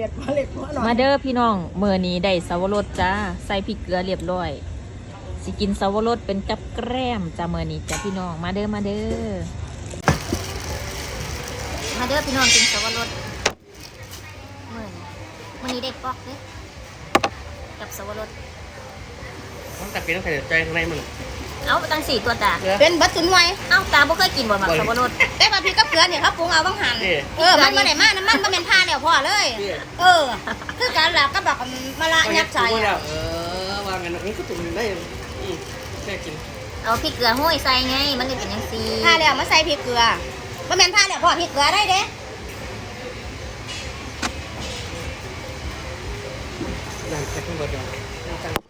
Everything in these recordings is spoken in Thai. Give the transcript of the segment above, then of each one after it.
ผ็ดพอเล็กพอหน่อยมาเด้อพี่น้องเมื่อนี้ได้สาวรสจ้าใส่พริกเกลือเรียบร้อยสิกินสาวรสเป็นกับแกล้มจ้าเมื่อนี้จ้าพี่น้องมาเด้อมาเด้อมาเด้อพี่น้องกินสาวรสเมื่อนี้มื่อนี้ได้ปอกเด้อกับสาวรสต้องตัดเป็นต้องใส่ใจข้างในมึง เอาตั้งสี่ตัวตาเนื้อเป็นบัตสุนไวยเอ้าตาบ่เคยกินบ่หมักสาวรสแต่ว่าพริกกับเกลือเนี่ยเขาปรุงเอาบางหันนี่เออมันมาไหนมาน้ำมันมันเป็นผ้าแล้วพ่อเลยนี่เออ คือการหลักก็บอกมะละยัดใส่เอาเห็ดอะเออวางกันนี่ก็ตุ่มได้อืมแค่กินเอาพริกเกลือห้อยใส่ไง มันเลยเป็นยังซีผ้าแล้วมาใส่พริกเกลือมันเป็นผ้าแล้วพ่อพริกเกลือได้เด้นั่นแค่ข้างบนเดียวจังตาเลยไปซื้อสายบวนให้ตาเอาถามมาเลยต้องพูดก้อยบ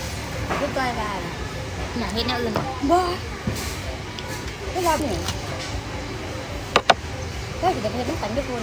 Cứ coi bà là Nhà hết nẹo lần. Bơ. Cái rau gì Cái thì cái bánh bánh được luôn